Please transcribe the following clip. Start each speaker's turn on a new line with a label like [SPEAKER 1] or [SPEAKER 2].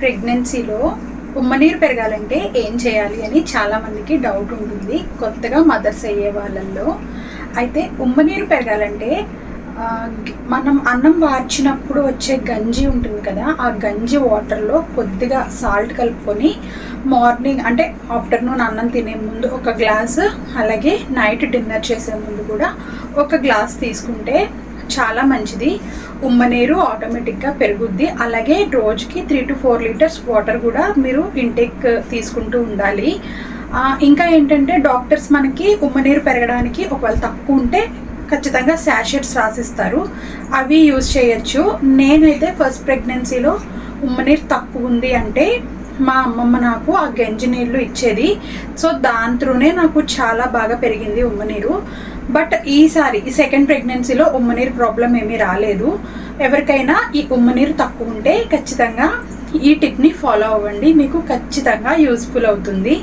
[SPEAKER 1] ప్రెగ్నెన్సీలో ఉమ్మనీరు పెరగాలంటే ఏం చేయాలి అని చాలామందికి డౌట్ ఉంటుంది. కొత్తగా మదర్స్ అయ్యే వాళ్ళల్లో. అయితే ఉమ్మనీరు పెరగాలంటే మనం అన్నం వార్చినప్పుడు వచ్చే గంజి ఉంటుంది కదా ఆ గంజి వాటర్లో కొద్దిగా సాల్ట్ కలుపుకొని మార్నింగ్ అంటే ఆఫ్టర్నూన్ అన్నం తినే ముందు ఒక గ్లాస్ అలాగే నైట్ డిన్నర్ చేసే ముందు కూడా ఒక గ్లాస్ తీసుకుంటే చాలా మంచిది. ఉమ్మనీరు ఆటోమేటిక్గా పెరుగుద్ది. అలాగే రోజుకి three two four litres water కూడా మీరు ఇంటేక్ తీసుకుంటూ ఉండాలి. ఇంకా ఏంటంటే డాక్టర్స్ మనకి ఉమ్మనీరు పెరగడానికి ఒకవేళ తక్కువ ఉంటే ఖచ్చితంగా శాషెట్స్ రాసిస్తారు. అవి యూజ్ చేయొచ్చు. నేనైతే ఫస్ట్ ప్రెగ్నెన్సీలో ఉమ్మనీరు తక్కువ ఉంది అంటే మా అమ్మమ్మ నాకు ఆ గంజి నీళ్ళు ఇచ్చేది. సో దాని త్రూనే నాకు చాలా బాగా పెరిగింది ఉమ్మనీరు బట్ ఈసారి ఈ సెకండ్ ప్రెగ్నెన్సీలో ఉమ్మనీరు ప్రాబ్లం ఏమీ రాలేదు. ఎవరికైనా ఈ ఉమ్మనీరు తక్కువ ఉంటే ఖచ్చితంగా ఈ టిప్ని ఫాలో అవ్వండి. మీకు ఖచ్చితంగా యూస్ఫుల్ అవుతుంది.